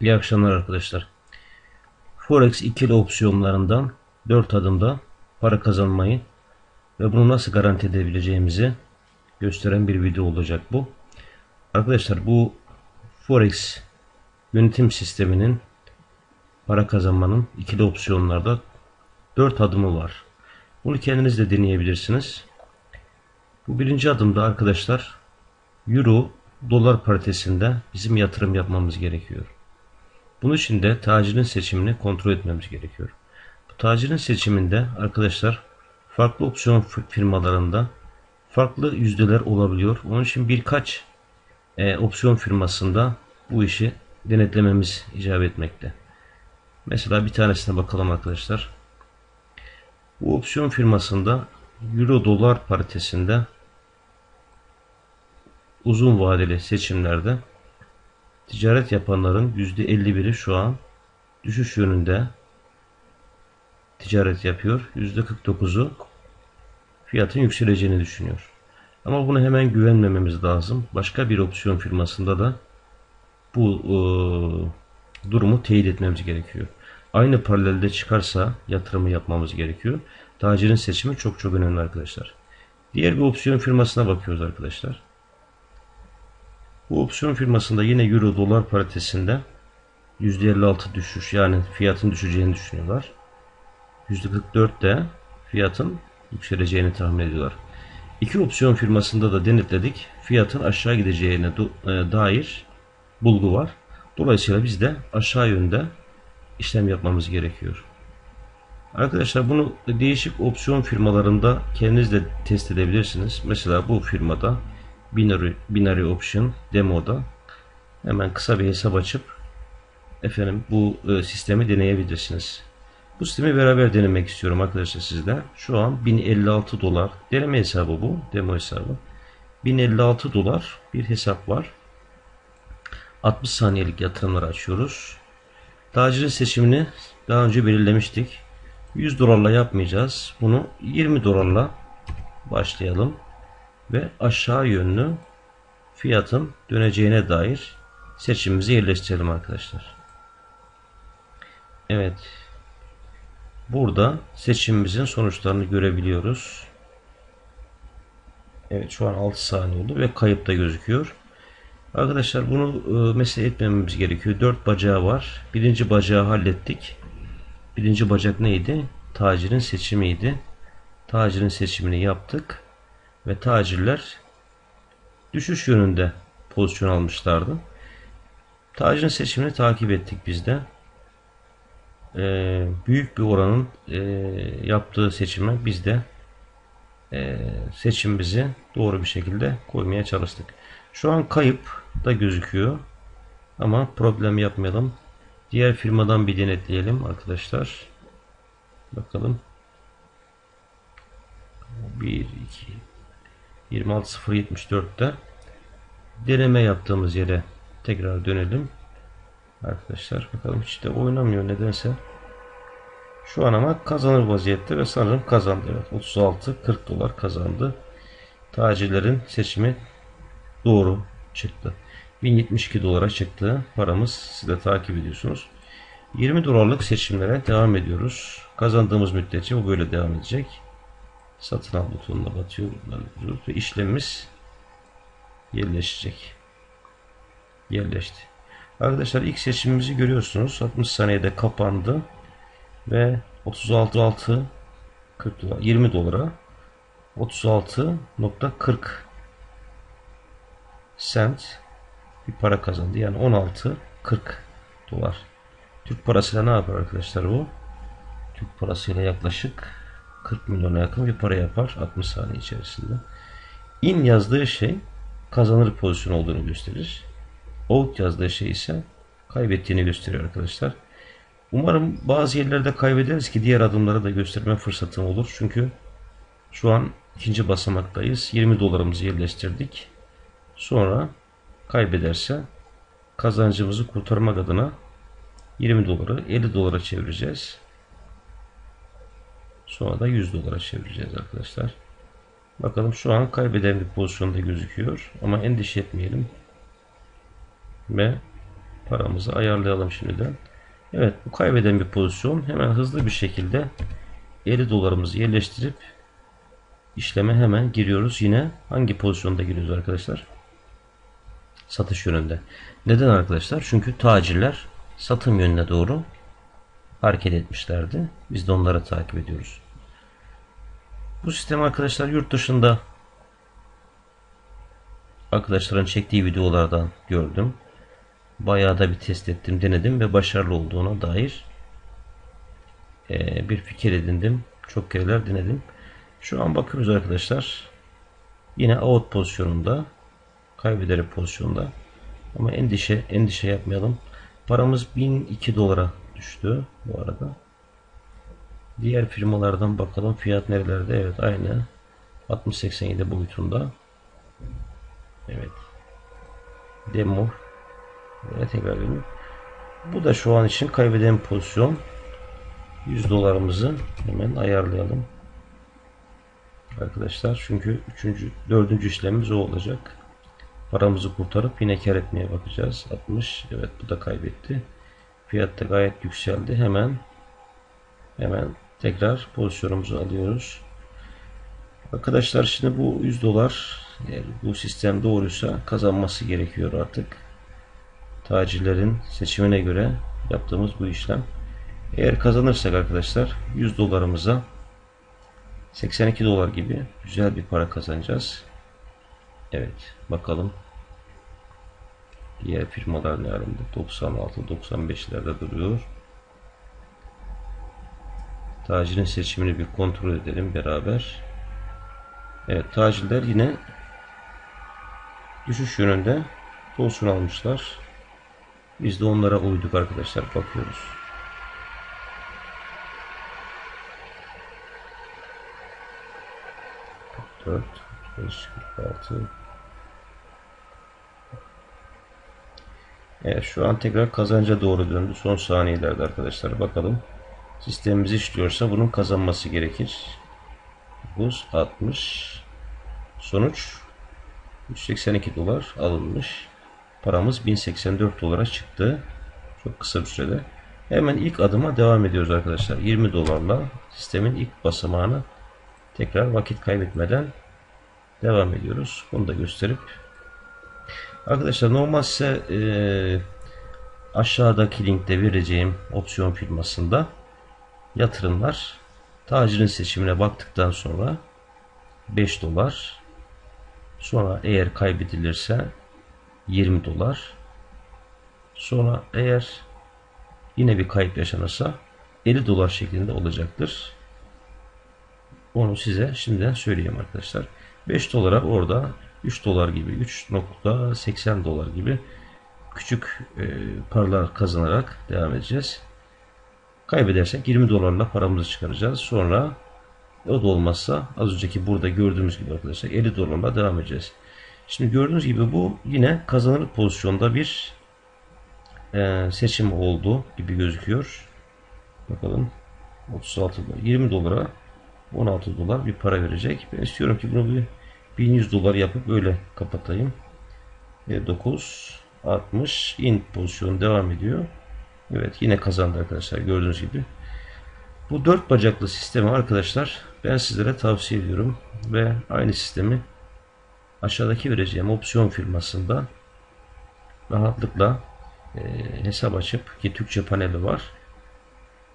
İyi akşamlar arkadaşlar. Forex ikili opsiyonlarından 4 adımda para kazanmayı ve bunu nasıl garanti edebileceğimizi gösteren bir video olacak bu. Arkadaşlar bu Forex yönetim sisteminin para kazanmanın ikili opsiyonlarda 4 adımı var. Bunu kendiniz de deneyebilirsiniz. Bu birinci adımda arkadaşlar Euro dolar paritesinde bizim yatırım yapmamız gerekiyor. Bunun için de tacirin seçimini kontrol etmemiz gerekiyor. Bu tacirin seçiminde arkadaşlar farklı opsiyon firmalarında farklı yüzdeler olabiliyor. Onun için birkaç e, opsiyon firmasında bu işi denetlememiz icap etmekte. Mesela bir tanesine bakalım arkadaşlar. Bu opsiyon firmasında Euro dolar paritesinde uzun vadeli seçimlerde ticaret yapanların %51'i şu an düşüş yönünde ticaret yapıyor. %49'u fiyatın yükseleceğini düşünüyor. Ama buna hemen güvenmememiz lazım. Başka bir opsiyon firmasında da bu e, durumu teyit etmemiz gerekiyor. Aynı paralelde çıkarsa yatırımı yapmamız gerekiyor. Tacirin seçimi çok çok önemli arkadaşlar. Diğer bir opsiyon firmasına bakıyoruz arkadaşlar. Bu opsiyon firmasında yine euro dolar paritesinde %56 düşüş yani fiyatın düşeceğini düşünüyorlar. %44 de fiyatın yükseleceğini tahmin ediyorlar. İki opsiyon firmasında da denetledik. Fiyatın aşağı gideceğine e, dair bulgu var. Dolayısıyla biz de aşağı yönde işlem yapmamız gerekiyor. Arkadaşlar bunu değişik opsiyon firmalarında kendiniz de test edebilirsiniz. Mesela bu firmada binary, binary option demoda hemen kısa bir hesap açıp efendim bu e, sistemi deneyebilirsiniz. Bu sistemi beraber denemek istiyorum arkadaşlar sizler. Şu an 1056 dolar deneme hesabı bu. Demo hesabı. 1056 dolar bir hesap var. 60 saniyelik yatırımlar açıyoruz. Tacirin seçimini daha önce belirlemiştik. 100 dolarla yapmayacağız. Bunu 20 dolarla başlayalım ve aşağı yönlü fiyatın döneceğine dair seçimimizi yerleştirelim arkadaşlar. Evet. Burada seçimimizin sonuçlarını görebiliyoruz. Evet şu an 6 saniye oldu ve kayıp da gözüküyor. Arkadaşlar bunu e, mesele etmememiz gerekiyor. 4 bacağı var. Birinci bacağı hallettik. Birinci bacak neydi? Tacirin seçimiydi. Tacirin seçimini yaptık ve tacirler düşüş yönünde pozisyon almışlardı. Tacirin seçimini takip ettik biz de. Ee, büyük bir oranın e, yaptığı seçime biz de e, seçimimizi doğru bir şekilde koymaya çalıştık. Şu an kayıp da gözüküyor. Ama problem yapmayalım. Diğer firmadan bir denetleyelim arkadaşlar. Bakalım. 1, 2, 26074'te deneme yaptığımız yere tekrar dönelim. Arkadaşlar bakalım hiç de oynamıyor nedense. Şu an ama kazanır vaziyette ve sanırım kazandı. Evet 36 40 dolar kazandı. Tacirlerin seçimi doğru çıktı. 1072 dolara çıktı. Paramız siz de takip ediyorsunuz. 20 dolarlık seçimlere devam ediyoruz. Kazandığımız müddetçe bu böyle devam edecek satın al butonuna batıyor ve işlemimiz yerleşecek. Yerleşti. Arkadaşlar ilk seçimimizi görüyorsunuz. 60 saniyede kapandı ve 36.6 40 dolar 20 dolara 36.40 sent bir para kazandı. Yani 16.40 dolar. Türk parasıyla ne yapar arkadaşlar bu? Türk parasıyla yaklaşık 40 milyona yakın bir para yapar 60 saniye içerisinde. In yazdığı şey kazanır pozisyon olduğunu gösterir. Out yazdığı şey ise kaybettiğini gösteriyor arkadaşlar. Umarım bazı yerlerde kaybederiz ki diğer adımları da gösterme fırsatım olur. Çünkü şu an ikinci basamaktayız. 20 dolarımızı yerleştirdik. Sonra kaybederse kazancımızı kurtarmak adına 20 doları 50 dolara çevireceğiz. Sonra da 100 dolara çevireceğiz arkadaşlar. Bakalım şu an kaybeden bir pozisyonda gözüküyor. Ama endişe etmeyelim. Ve paramızı ayarlayalım şimdiden. Evet bu kaybeden bir pozisyon. Hemen hızlı bir şekilde 50 dolarımızı yerleştirip işleme hemen giriyoruz. Yine hangi pozisyonda giriyoruz arkadaşlar? Satış yönünde. Neden arkadaşlar? Çünkü tacirler satım yönüne doğru hareket etmişlerdi. Biz de onları takip ediyoruz. Bu sistem arkadaşlar yurt dışında arkadaşların çektiği videolardan gördüm. Bayağı da bir test ettim, denedim ve başarılı olduğuna dair bir fikir edindim. Çok kereler denedim. Şu an bakıyoruz arkadaşlar. Yine out pozisyonunda kaybederek pozisyonda. Ama endişe endişe yapmayalım. Paramız 1002 dolara düştü bu arada. Diğer firmalardan bakalım fiyat nerelerde? Evet aynı 60-87 boyutunda. Evet. Demo. Ve tekrar benim. Bu da şu an için kaybeden pozisyon. 100 dolarımızı hemen ayarlayalım. Arkadaşlar çünkü 3. 4. işlemimiz o olacak. Paramızı kurtarıp yine kar etmeye bakacağız. 60. Evet bu da kaybetti. Fiyat da gayet yükseldi. Hemen hemen tekrar pozisyonumuzu alıyoruz. Arkadaşlar şimdi bu 100 dolar eğer bu sistem doğruysa kazanması gerekiyor artık. Tacirlerin seçimine göre yaptığımız bu işlem. Eğer kazanırsak arkadaşlar 100 dolarımıza 82 dolar gibi güzel bir para kazanacağız. Evet bakalım. Diğer firmalar ne alemde? 96-95'lerde duruyor. Tacirin seçimini bir kontrol edelim beraber. Evet tacirler yine düşüş yönünde pozisyon almışlar. Biz de onlara uyduk arkadaşlar bakıyoruz. 4, 5, 46. Evet şu an tekrar kazanca doğru döndü. Son saniyelerde arkadaşlar bakalım. Sistemimiz işliyorsa bunun kazanması gerekir. 9, 60. Sonuç 182 dolar alınmış. Paramız 1084 dolara çıktı. Çok kısa bir sürede. Hemen ilk adıma devam ediyoruz arkadaşlar. 20 dolarla sistemin ilk basamağını tekrar vakit kaybetmeden devam ediyoruz. Bunu da gösterip arkadaşlar normal size e, aşağıdaki linkte vereceğim opsiyon firmasında yatırımlar tacirin seçimine baktıktan sonra 5 dolar sonra eğer kaybedilirse 20 dolar sonra eğer yine bir kayıp yaşanırsa 50 dolar şeklinde olacaktır. Onu size şimdiden söyleyeyim arkadaşlar. 5 dolara orada 3 dolar gibi 3.80 dolar gibi küçük e, paralar kazanarak devam edeceğiz. Kaybedersek 20 dolarla paramızı çıkaracağız. Sonra o da olmazsa az önceki burada gördüğümüz gibi arkadaşlar 50 dolarla devam edeceğiz. Şimdi gördüğünüz gibi bu yine kazanır pozisyonda bir e, seçim oldu gibi gözüküyor. Bakalım 36 dolar 20 dolara 16 dolar bir para verecek. Ben istiyorum ki bunu bir 1100 dolar yapıp böyle kapatayım. E 9 60 in pozisyon devam ediyor. Evet yine kazandı arkadaşlar gördüğünüz gibi. Bu dört bacaklı sistemi arkadaşlar ben sizlere tavsiye ediyorum ve aynı sistemi aşağıdaki vereceğim opsiyon firmasında rahatlıkla e, hesap açıp ki Türkçe paneli var.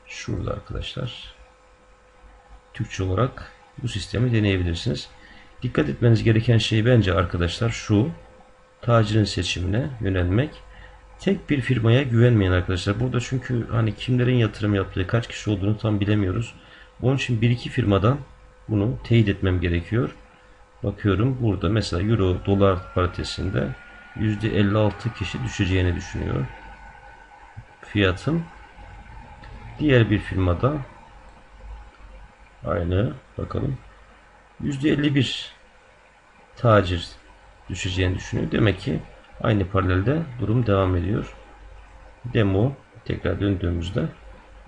Şurada arkadaşlar. Türkçe olarak bu sistemi deneyebilirsiniz. Dikkat etmeniz gereken şey bence arkadaşlar şu. Tacirin seçimine yönelmek. Tek bir firmaya güvenmeyin arkadaşlar. Burada çünkü hani kimlerin yatırım yaptığı, kaç kişi olduğunu tam bilemiyoruz. Onun için bir iki firmadan bunu teyit etmem gerekiyor. Bakıyorum burada mesela euro dolar paritesinde %56 kişi düşeceğini düşünüyor. Fiyatın diğer bir firmada aynı bakalım %51 tacir düşeceğini düşünüyor. Demek ki aynı paralelde durum devam ediyor. Demo tekrar döndüğümüzde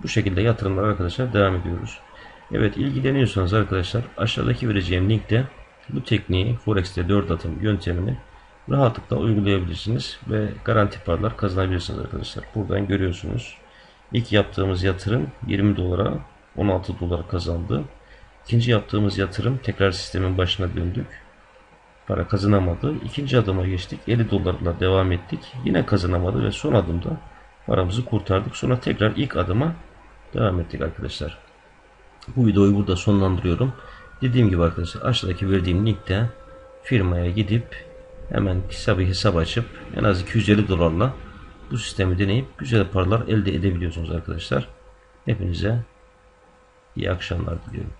bu şekilde yatırımlar arkadaşlar devam ediyoruz. Evet ilgileniyorsanız arkadaşlar aşağıdaki vereceğim linkte bu tekniği Forex'te 4 atım yöntemini rahatlıkla uygulayabilirsiniz ve garanti paralar kazanabilirsiniz arkadaşlar. Buradan görüyorsunuz. İlk yaptığımız yatırım 20 dolara 16 dolar kazandı. İkinci yaptığımız yatırım tekrar sistemin başına döndük. Para kazanamadı. İkinci adıma geçtik. 50 dolarla devam ettik. Yine kazanamadı ve son adımda paramızı kurtardık. Sonra tekrar ilk adıma devam ettik arkadaşlar. Bu videoyu burada sonlandırıyorum. Dediğim gibi arkadaşlar aşağıdaki verdiğim linkte firmaya gidip hemen hesabı hesap açıp en az 250 dolarla bu sistemi deneyip güzel paralar elde edebiliyorsunuz arkadaşlar. Hepinize iyi akşamlar diliyorum.